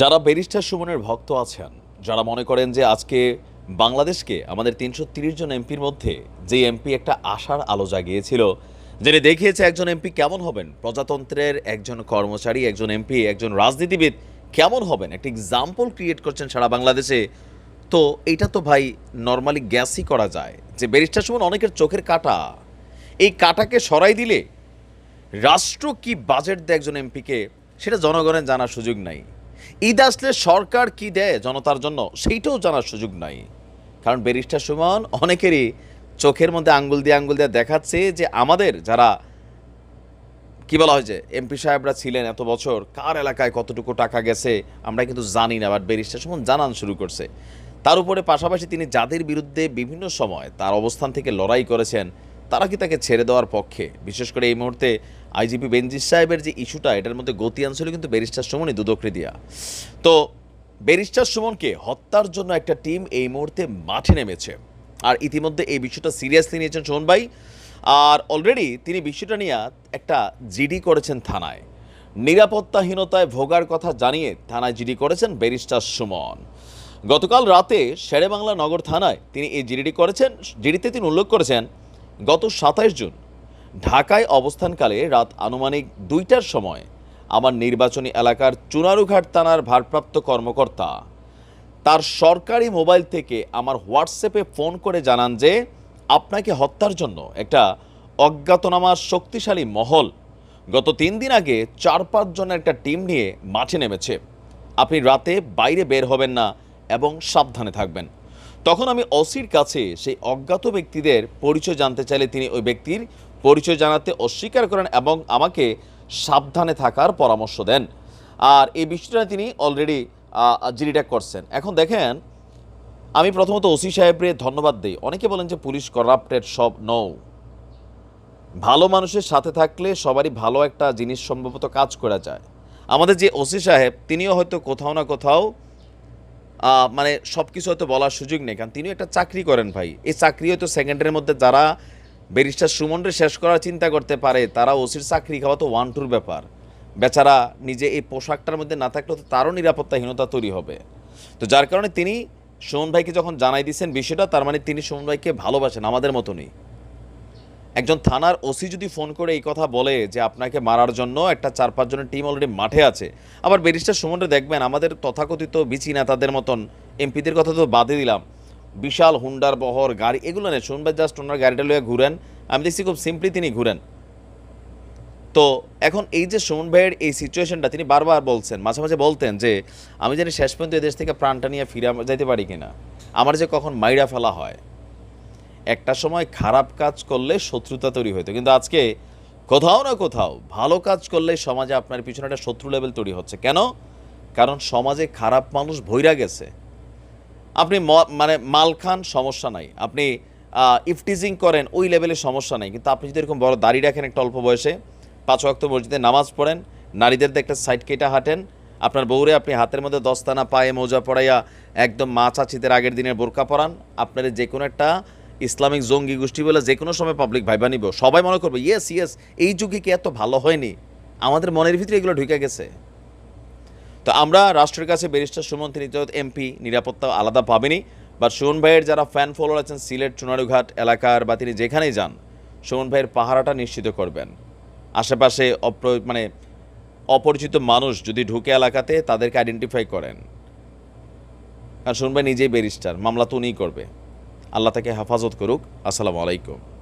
যারা ব্যারিস্টার সুমনের ভক্ত আছেন, যারা মনে করেন যে আজকে বাংলাদেশকে আমাদের তিনশো জন এমপির মধ্যে যে এমপি একটা আশার আলো জাগিয়েছিল, যিনি দেখিয়েছে একজন এমপি কেমন হবেন, প্রজাতন্ত্রের একজন কর্মচারী, একজন এমপি, একজন রাজনীতিবিদ কেমন হবেন, একটা এক্সাম্পল ক্রিয়েট করছেন সারা বাংলাদেশে। তো এটা তো ভাই নর্মালি গ্যাসই করা যায় যে ব্যারিস্টার সুমন অনেকের চোখের কাটা। এই কাটাকে সরাই দিলে রাষ্ট্র কি বাজেট দেয় একজন এমপিকে, সেটা জনগণের জানার সুযোগ নাই। ঈদ আসলে সরকার কি দেয় জনতার জন্য সেইটাও জানার সুযোগ নাই। কারণ ব্যারিস্টার সুমন অনেকেরই চোখের মধ্যে আঙ্গুল দিয়ে আঙ্গুল দিয়ে দেখাচ্ছে যে আমাদের যারা কি বলা হয় যে এমপি সাহেবরা ছিলেন এত বছর, কার এলাকায় কতটুকু টাকা গেছে, আমরা কিন্তু জানি না বাট ব্যারিস্টার সুমন জানান শুরু করছে। তার উপরে পাশাপাশি তিনি যাদের বিরুদ্ধে বিভিন্ন সময় তার অবস্থান থেকে লড়াই করেছেন। তারা কি তাকে ছেড়ে দেওয়ার পক্ষে? বিশেষ করে এই মুহূর্তে আইজিপি বেনজির সাহেবের যে ইস্যুটা, এটার মধ্যে গতি আনছিল কিন্তু ব্যারিস্টার সুমনই দুদকরে দিয়া তো ব্যারিস্টার সুমনকে হত্যার জন্য একটা টিম এই মুহূর্তে মাঠে নেমেছে। আর ইতিমধ্যে এই বিষয়টা সিরিয়াসলি নিয়েছেন সোহন ভাই। আর অলরেডি তিনি বিষয়টা নিয়ে একটা জিডি করেছেন থানায়। নিরাপত্তাহীনতায় ভোগার কথা জানিয়ে থানায় জিডি করেছেন ব্যারিস্টার সুমন। গতকাল রাতে শেরেবাংলা নগর থানায় তিনি এই জিডিটি করেছেন, জিডিতে তিনি উল্লেখ করেছেন গত সাতাইশ জুন, ঢাকায় অবস্থানকালে রাত আনুমানিক দুইটার সময় আমার নির্বাচনী এলাকার চুনারুঘাট থানার ভারপ্রাপ্ত কর্মকর্তা তার সরকারি মোবাইল থেকে আমার হোয়াটসঅ্যাপে ফোন করে জানান যে, আপনাকে হত্যার জন্য একটা অজ্ঞাতনামা শক্তিশালী মহল গত তিন দিন আগে চার পাঁচজনের একটা টিম নিয়ে মাঠে নেমেছে। আপনি রাতে বাইরে বের হবেন না এবং সাবধানে থাকবেন। তখন আমি অসির কাছে সেই অজ্ঞাত ব্যক্তিদের পরিচয় জানতে চাইলে তিনি ওই ব্যক্তির পরিচয় জানাতে অস্বীকার করেন এবং আমাকে সাবধানে থাকার পরামর্শ দেন। আর এই বিষয়টা তিনি অলরেডি জিরিটা করছেন। এখন দেখেন, আমি প্রথমত ওসি সাহেবরে ধন্যবাদ দিই। অনেকে বলেন যে পুলিশ করাপ্টেড সব নৌ ভালো মানুষের সাথে থাকলে সবারই ভালো একটা জিনিস সম্ভবত কাজ করা যায়। আমাদের যে ওসি সাহেব, তিনিও হয়তো কোথাও না কোথাও মানে সব কিছু হয়তো বলার সুযোগ নেই, কারণ তিনিও একটা চাকরি করেন ভাই। এই চাকরি হয়তো সেকেন্ডের মধ্যে যারা ব্যারিস্টার সুমনরে শেষ করার চিন্তা করতে পারে, তারা ওসির চাকরি খাওয়া তো ওয়ান টুর ব্যাপার। বেচারা নিজে এই পোশাকটার মধ্যে না থাকলে তো তারও নিরাপত্তাহীনতা তৈরি হবে। তো যার কারণে তিনি সুমন ভাইকে যখন জানাই দিয়েছেন, বিষয়টা, তার মানে তিনি সুমন ভাইকে ভালোবাসেন আমাদের মতনই। একজন থানার ওসি যদি ফোন করে এই কথা বলে যে আপনাকে মারার জন্য একটা চার পাঁচজনের টিম অলরেডি মাঠে আছে, আবার ব্যারিস্টার সুমনরে দেখবেন আমাদের তথাকথিত বিচি নেতাদের মতন এমপিদের কথা তো বাদে দিলাম। বিশাল হুন্ডার বহর গাড়ি, এগুলো নেই ভাই জাস্ট ওনার গাড়িটা লইয়া ঘুরেন। আমি দেখছি খুব সিম্পলি তিনি ঘুরেন। তো এখন এই যে সুমন ভাইয়ের এই সিচুয়েশনটা তিনি বারবার বলছেন, মাঝে মাঝে বলতেন যে, আমি জানি শেষ পর্যন্ত এদেশ থেকে প্রাণটা নিয়ে ফিরে যাইতে পারি কিনা। আমার যে কখন মাইরা ফেলা হয়। একটা সময় খারাপ কাজ করলে শত্রুতা তৈরি হতো। কিন্তু আজকে কোথাও না কোথাও ভালো কাজ করলে সমাজে আপনার পিছনে একটা শত্রু লেভেল তৈরি হচ্ছে। কেন? কারণ সমাজে খারাপ মানুষ ভৈরা গেছে। আপনি মানে মাল খান, সমস্যা নাই। আপনি ইফটিজিং করেন, ওই লেভেলের সমস্যা নাই। কিন্তু আপনি যদি এরকম বড় দাড়ি রাখেন একটা অল্প বয়সে, পাঁচ ওয়াক্ত মসজিদে নামাজ পড়েন, নারীদের একটা সাইড কেটে হাঁটেন, আপনার বউরে আপনি হাতের মধ্যে দস্তানা পায়ে মোজা পড়াইয়া একদম মা চাচিদের আগের দিনের বোরকা পরান, আপনার যে কোনো একটা ইসলামিক জঙ্গি গোষ্ঠী বলে যে কোনো সময় পাবলিক ভাইবা নিব। সবাই মনে করবে ইয়েস ইয়েস এই যুগে কি এত ভালো হয়নি? আমাদের মনের ভিতরে এগুলো ঢুকে গেছে। তো আমরা রাষ্ট্রের কাছে ব্যারিস্টার সুমন তিনি এমপি নিরাপত্তা আলাদা পাবেনি। বা সুমন ভাইয়ের যারা ফ্যান ফলোয়ার আছেন, সিলেট, চুনারুঘাট এলাকার বা তিনি যেখানেই যান, সুমন ভাইয়ের পাহারাটা নিশ্চিত করবেন। আশেপাশে অপ্র মানে অপরিচিত মানুষ যদি ঢুকে এলাকাতে, তাদেরকে আইডেন্টিফাই করেন। কারণ সুমন ভাই নিজেই ব্যারিস্টার, মামলা তো উনিই করবে। আল্লাহ তাকে হেফাজত করুক। আসসালামু আলাইকুম।